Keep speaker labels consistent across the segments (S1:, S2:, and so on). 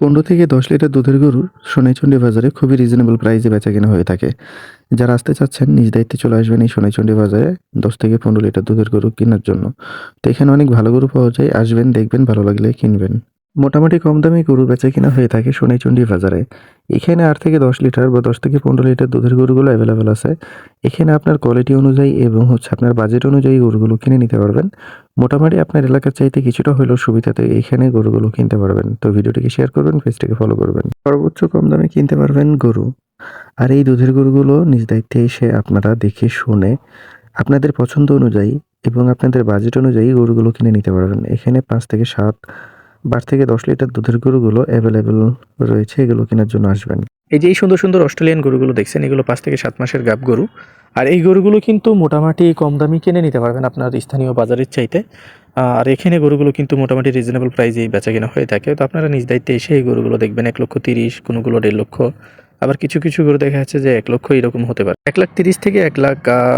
S1: পনেরো থেকে দশ লিটার দুধের গরুর সোনাইচন্ডী বাজারে খুবই রিজনেবল প্রাইসে বেচা কেনা হয়ে থাকে। যারা আসতে চাচ্ছেন, নিজ দায়িত্বে চলে আসবেন এই সোনাইচন্ডী বাজারে দশ থেকে পনেরো লিটার দুধের গরু কেনার জন্য। তো এখানে অনেক ভালো গরু পাওয়া যায়। আসবেন, দেখবেন, ভালো লাগলে কিনবেন। মোটামুটি কম দামে গরু বেচা কেনা হয়ে থাকে সোনাইচন্ডী বাজারে। এখানে আট থেকে দশ লিটার বা দশ থেকে পনেরো লিটার দুধের গরুগুলো অ্যাভেলেবেল আছে। এখানে আপনার কোয়ালিটি অনুযায়ী এবং হচ্ছে আপনার বাজেট অনুযায়ী গরুগুলো কিনে নিতে পারবেন। মোটামুটি আপনার এলাকার চাইতে কিছুটা হলেও সুবিধাতে এখানে গরুগুলো কিনতে পারবেন। তো ভিডিওটিকে শেয়ার করবেন পেজটিকে ফলো করবেন। সর্বোচ্চ কম দামে কিনতে পারবেন গরু। আর এই দুধের গরুগুলো নিজ দায়িত্বে এসে আপনারা দেখে শুনে আপনাদের পছন্দ অনুযায়ী এবং আপনাদের বাজেট অনুযায়ী গরুগুলো কিনে নিতে পারবেন এখানে পাঁচ থেকে সাত বার থেকে দশ লিটার দুধের গরুগুলো অ্যাভেলেবেল রয়েছে, এগুলো কেনার জন্য আসবেন।
S2: এই যে এই সুন্দর সুন্দর অস্ট্রেলিয়ান গরুগুলো দেখছেন, এগুলো পাঁচ থেকে সাত মাসের গাব গরু। আর এই গরুগুলো কিন্তু মোটামুটি কম দামি কিনে নিতে পারবেন আপনার স্থানীয় বাজারের চাইতে। আর এখানে গরুগুলো কিন্তু মোটামুটি রিজনেবল প্রাইসেই বেচা কেনা হয়ে থাকে। তো আপনারা নিজ দায়িত্বে এসে এই গরুগুলো দেখবেন, এক লক্ষ তিরিশ, কোনোগুলো দেড় লক্ষ। আবার কিছু কিছু গরু দেখা যাচ্ছে যে এক লক্ষ এরকম হতে পারে। এক লাখ তিরিশ থেকে এক লাখ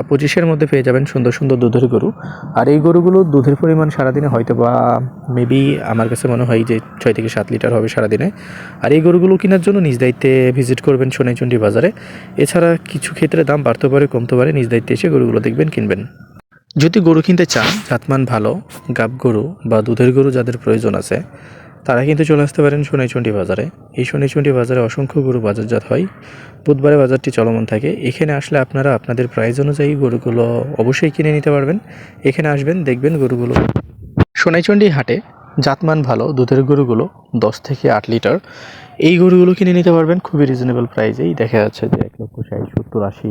S2: পঁচিশের মধ্যে পেয়ে যাবেন সুন্দর সুন্দর দুধের গরু। আর এই গরুগুলো দুধের পরিমাণ সারাদিনে হয়তো বা মেবি আমার কাছে মনে হয় যে ছয় থেকে সাত লিটার হবে সারাদিনে। আর এই গরুগুলো কেনার জন্য নিজ দায়িত্বে ভিজিট করবেন সোনাইচন্ডী বাজারে। এছাড়া কিছু ক্ষেত্রে দাম বাড়তে পারে, কমতে পারে, নিজ দায়িত্বে এসে গরুগুলো দেখবেন, কিনবেন। যদি গরু কিনতে চান, জাতমান ভালো, গাব গরু বা দুধের গরু যাদের প্রয়োজন আছে তারা কিন্তু চলে আসতে পারেন সোনাইচন্ডী বাজারে। এই সোনাইচন্ডী বাজারে অসংখ্য গরু বাজারজাত হয়। বুধবারে বাজারটি চলমান থাকে। এখানে আসলে আপনারা আপনাদের প্রাইস অনুযায়ী গরুগুলো অবশ্যই কিনে নিতে পারবেন। এখানে আসবেন, দেখবেন গরুগুলো সোনাইচন্ডী হাটে জাতমান ভালো দুধের গরুগুলো দশ থেকে আট লিটার। এই গরুগুলো কিনে নিতে পারবেন খুবই রিজনেবল প্রাইসেই দেখা যাচ্ছে যে এক লক্ষ ষাট, সত্তর, আশি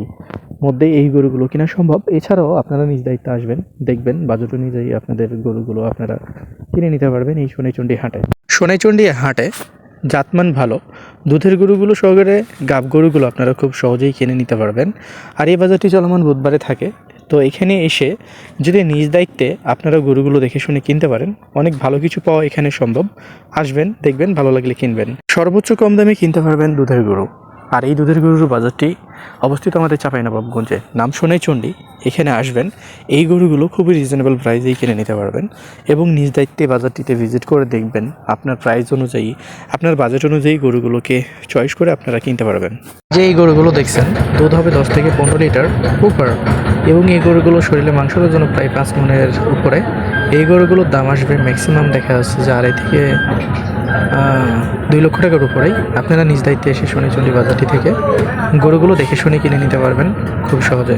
S2: মধ্যে এই গরুগুলো কেনা সম্ভব। এছাড়াও আপনারা নিজ দায়িত্বে আসবেন, দেখবেন বাজেট অনুযায়ী আপনাদের গরুগুলো আপনারা কিনে নিতে পারবেন এই সোনাইচন্ডী হাটে। সোনাইচন্ডী হাটে, জাতমান ভালো। দুধের গরুগুলো সহকারে গাব গরুগুলো আপনারা খুব সহজেই কিনে নিতে পারবেন। আর এই বাজারটি চলমান বুধবারে থাকে। তো এখানে এসে যদি নিজ দায়িত্বে আপনারা গরুগুলো দেখে শুনে কিনতে পারেন, অনেক ভালো কিছু পাওয়া এখানে সম্ভব। আসবেন, দেখবেন, ভালো লাগলে কিনবেন। সর্বোচ্চ কম দামে কিনতে পারবেন দুধের গরু। আর এই দুধের গরুর বাজারটি অবস্থিত আমাদের চাঁপাইনবাবগঞ্জে। নাম শোনাই চণ্ডী, এখানে আসবেন, এই গরুগুলো খুবই রিজনেবল প্রাইসেই কিনে নিতে পারবেন এবং নিজ দায়িত্বে বাজারটিতে ভিজিট করে দেখবেন আপনার প্রাইস অনুযায়ী, আপনার বাজেট অনুযায়ী গরুগুলোকে চয়েস করে আপনারা কিনতে পারবেন। যে এই গরুগুলো দেখছেন, দুধ হবে দশ থেকে পনেরো লিটার উপর এবং এই গরুগুলো শরীরে মাংসের জন্য প্রায় পাঁচ মনের উপরে। এই গরুগুলোর দাম আসবে ম্যাক্সিমাম দেখা যাচ্ছে যে আড়াই থেকে দুই লক্ষ টাকার উপরেই আপনারা নিজ দায়িত্বে এসে সোনাচন্ডী বাজারটি থেকে গরুগুলো দেখে শুনে কিনে নিতে পারবেন খুব সহজে।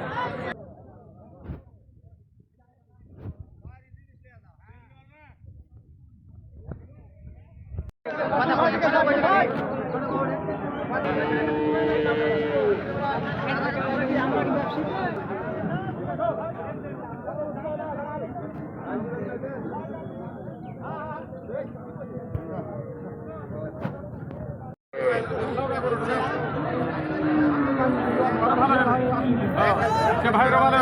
S3: ভাই রবানা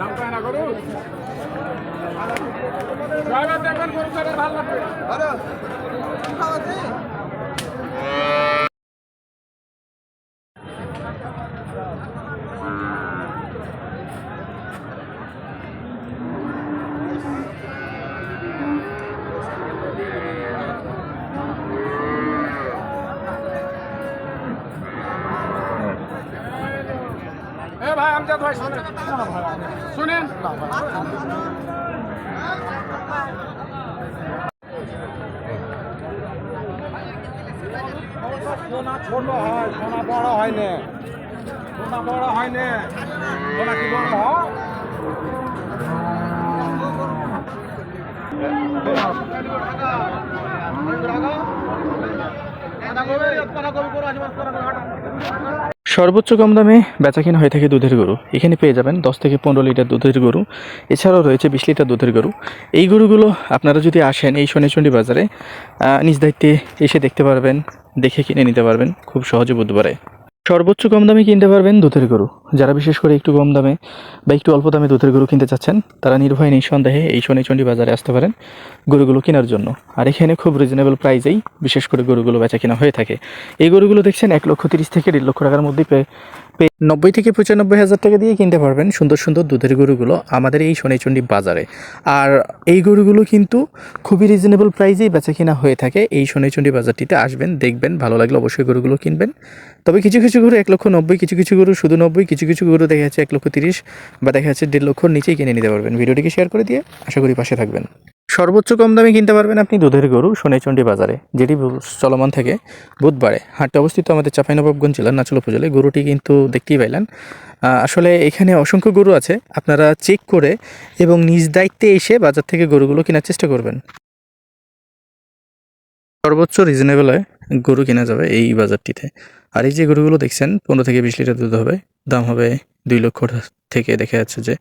S3: দেখবেন গরু ভালো লাগবে শুনেন ছোট হয় সোনা বড় হয় না সোনা বড় হয় না সোনা কি বড় হয়
S2: সর্বোচ্চ কম দামে বেচা কিনা হয়ে থাকে দুধের গরু। এখানে পেয়ে যাবেন দশ থেকে পনেরো লিটার দুধের গরু। এছাড়াও রয়েছে বিশ লিটার দুধের গরু। এই গরুগুলো আপনারা যদি আসেন এই শনিচন্ডী বাজারে নিজ দায়িত্বে এসে দেখতে পারবেন, দেখে কিনে নিতে পারবেন খুব সহজে বুধবারে। সর্বোচ্চ কম দামে কিনতে পারবেন দুধের গরু। যারা বিশেষ করে একটু কম দামে বা একটু অল্প দামে দুধের গরু কিনতে চাচ্ছেন, তারা নির্ভয় নিঃসন্দেহে এই শনিচন্ডী বাজারে আসতে পারেন গরুগুলো কেনার জন্য। আর এখানে খুব রিজনেবল প্রাইজেই বিশেষ করে গরুগুলো বেচা কেনা হয়ে থাকে। এই গরুগুলো দেখছেন এক লক্ষ তিরিশ থেকে দেড় লক্ষ টাকার মধ্যে পেয়ে নব্বই থেকে পঁচানব্বই হাজার টাকা দিয়ে কিনতে পারবেন সুন্দর সুন্দর দুধের গরুগুলো আমাদের এই সোনাইচন্ডী বাজারে। আর এই গরুগুলো কিন্তু খুবই রিজনেবল প্রাইসেই বেচা কেনা হয়ে থাকে। এই সোনাইচন্ডী বাজারটিতে আসবেন, দেখবেন, ভালো লাগলে অবশ্যই গরুগুলো কিনবেন। তবে কিছু কিছু গরু এক লক্ষ নব্বই, কিছু কিছু গরু শুধু নব্বই, কিছু কিছু গরু দেখা যাচ্ছে এক লক্ষ তিরিশ বা দেখা যাচ্ছে দেড় লক্ষর নিচেই কিনে নিতে পারবেন। ভিডিওটিকে শেয়ার করে দিয়ে আশা করি পাশে থাকবেন। সর্বোচ্চ কম দামে কিনতে পারবেন আপনি দুধের গরু সোনাইচন্ডী বাজারে, যেটি চলমান থেকে বুধবারে। হাটে অবস্থিত আমাদের চাঁপাইনবাবগঞ্জ জেলার নাচল উপজেলায় গরুটি কিন্তু দেখতেই পাইলেন। আসলে এখানে অসংখ্য গরু আছে, আপনারা চেক করে এবং নিজ দায়িত্বে এসে বাজার থেকে গরুগুলো কেনার চেষ্টা করবেন। সর্বোচ্চ রিজনেবলে গরু কেনা যাবে এই বাজারটিতে। আর এই যে গরুগুলো দেখছেন, পনেরো থেকে বিশ লিটার দুধ হবে, দাম হবে দুই লক্ষ থেকে দেখা যাচ্ছে যে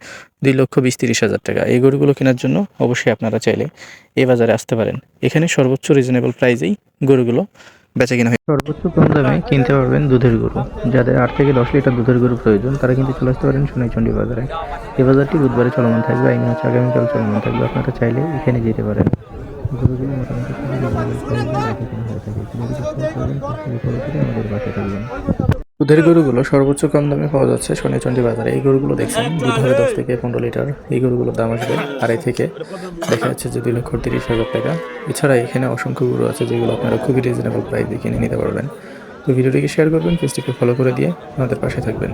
S2: দুই লক্ষ বিশ তিরিশ হাজার টাকা। এই গরুগুলো কেনার জন্য অবশ্যই আপনারা চাইলে এই বাজারে আসতে পারেন। এখানে সর্বোচ্চ রিজনেবল প্রাইজেই গরুগুলো বেচা কিনা হয় সর্বোচ্চ কম দামে কিনতে পারবেন দুধের গরু। যাদের আট থেকে দশ লিটার দুধের গরু প্রয়োজন, তারা কিন্তু চলে আসতে পারেন সোনাইচন্ডী বাজারে। এই বাজারটি বুধবারে চলমান থাকবে, আইন হচ্ছে আগামীকাল চলমান থাকবে। আপনারা চাইলে এখানে যেতে পারেন। মোটামুটি এ আমাদের বাসায় থাকবেন। দুধের গরুগুলো সর্বোচ্চ কম দামে পাওয়া যাচ্ছে সোনাইচন্ডী বাজারে। এই গরুগুলো দেখছেন দুধ হবে দশ থেকে পনেরো লিটার এই গরুগুলোর দাম আসবে আড়াই থেকে। দেখা যাচ্ছে যে দুই লক্ষ তিরিশ হাজার টাকা। এছাড়া এখানে অসংখ্য গরু আছে যেগুলো আপনারা খুবই রিজনেবল প্রাইসে কিনে নিতে পারবেন। তো ভিডিওটিকে শেয়ার করবেন, পেজটিকে ফলো করে দিয়ে আমাদের পাশে থাকবেন।